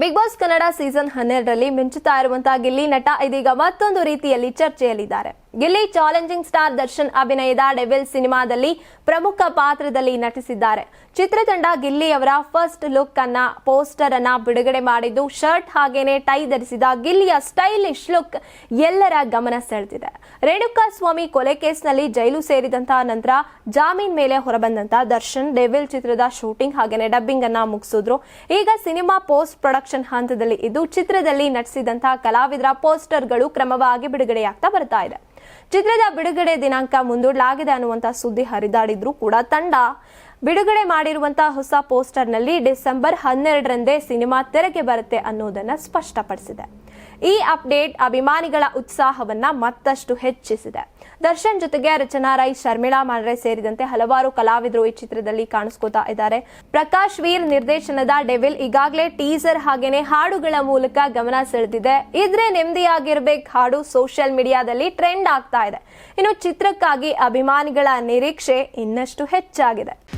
Big boss Kannada season ಹನ್ನೆರಡರಲ್ಲಿ ಮಿಂಚುತ್ತಾ ಇರುವಂತಹ ಗಿಲ್ಲಿ ನಟ ಇದೀಗ ಮತ್ತೊಂದು ರೀತಿಯಲ್ಲಿ ಚರ್ಚೆಯಲ್ಲಿದ್ದಾರೆ. ಗಿಲ್ಲಿ ಚಾಲೆಂಜಿಂಗ್ ಸ್ಟಾರ್ ದರ್ಶನ್ ಅಭಿನಯದ ಡೆವಿಲ್ ಸಿನಿಮಾದಲ್ಲಿ ಪ್ರಮುಖ ಪಾತ್ರದಲ್ಲಿ ನಟಿಸಿದ್ದಾರೆ. ಚಿತ್ರತಂಡ ಗಿಲ್ಲಿ ಅವರ ಫಸ್ಟ್ ಲುಕ್ ಅನ್ನ ಪೋಸ್ಟರ್ ಅನ್ನ ಬಿಡುಗಡೆ ಮಾಡಿದ್ದು, ಶರ್ಟ್ ಹಾಗೇನೆ ಟೈ ಧರಿಸಿದ ಗಿಲ್ಲಿಯ ಸ್ಟೈಲಿಶ್ ಲುಕ್ ಎಲ್ಲರ ಗಮನ ಸೆಳೆದಿದೆ. ರೇಣುಕಾ ಸ್ವಾಮಿ ಕೊಲೆ ಕೇಸ್ನಲ್ಲಿ ಜೈಲು ಸೇರಿದಂತಹ ನಂತರ ಜಾಮೀನ್ ಮೇಲೆ ಹೊರಬಂದಂತ ದರ್ಶನ್ ಡೆವಿಲ್ ಚಿತ್ರದ ಶೂಟಿಂಗ್ ಹಾಗೇನೆ ಡಬ್ಬಿಂಗ್ ಅನ್ನ ಮುಗಿಸಿದ್ರು. ಈಗ ಸಿನಿಮಾ ಪೋಸ್ಟ್ ಪ್ರೊಡಕ್ಷನ್ ಹಂತದಲ್ಲಿ ಇದ್ದು, ಚಿತ್ರದಲ್ಲಿ ನಟಿಸಿದಂತಹ ಕಲಾವಿದರ ಪೋಸ್ಟರ್ಗಳು ಕ್ರಮವಾಗಿ ಬಿಡುಗಡೆಯಾಗ್ತಾ ಬರ್ತಾ ಇದೆ. ಚಿತ್ರದ ಬಿಡುಗಡೆ ದಿನಾಂಕ ಮುಂದೂಡಲಾಗಿದೆ ಅನ್ನುವಂತ ಸುದ್ದಿ ಹರಿದಾಡಿದ್ರು ಕೂಡ ತಂಡ ಬಿಡುಗಡೆ ಮಾಡಿರುವಂತಹ ಹೊಸ ಪೋಸ್ಟರ್ನಲ್ಲಿ ಡಿಸೆಂಬರ್ ಹನ್ನೆರಡರಂದೇ ಸಿನಿಮಾ ತೆರೆಗೆ ಬರುತ್ತೆ ಅನ್ನೋದನ್ನ ಸ್ಪಷ್ಟಪಡಿಸಿದೆ. ಈ ಅಪ್ಡೇಟ್ ಅಭಿಮಾನಿಗಳ ಉತ್ಸಾಹವನ್ನ ಮತ್ತಷ್ಟು ಹೆಚ್ಚಿಸಿದೆ. ದರ್ಶನ್ ಜೊತೆಗೆ ರಚನಾ ರೈ ಶರ್ಮಿಳಾ ಮಾಡ್ರೆ ಸೇರಿದಂತೆ ಹಲವಾರು ಕಲಾವಿದರು ಈ ಚಿತ್ರದಲ್ಲಿ ಕಾಣಿಸ್ಕೋತಾ ಇದ್ದಾರೆ. ಪ್ರಕಾಶ್ ವೀರ್ ನಿರ್ದೇಶನದ ಡೆವಿಲ್ ಈಗಾಗಲೇ ಟೀಸರ್ ಹಾಗೇನೆ ಹಾಡುಗಳ ಮೂಲಕ ಗಮನ ಸೆಳೆದಿದೆ. ಇದ್ರೆ ನೆಮ್ಮದಿಯಾಗಿರ್ಬೇಕು. ಹಾಡು ಸೋಷಿಯಲ್ ಮೀಡಿಯಾದಲ್ಲಿ ಟ್ರೆಂಡ್ ಆಗ್ತಾ ಇದೆ. ಇನ್ನು ಚಿತ್ರಕ್ಕಾಗಿ ಅಭಿಮಾನಿಗಳ ನಿರೀಕ್ಷೆ ಇನ್ನಷ್ಟು ಹೆಚ್ಚಾಗಿದೆ.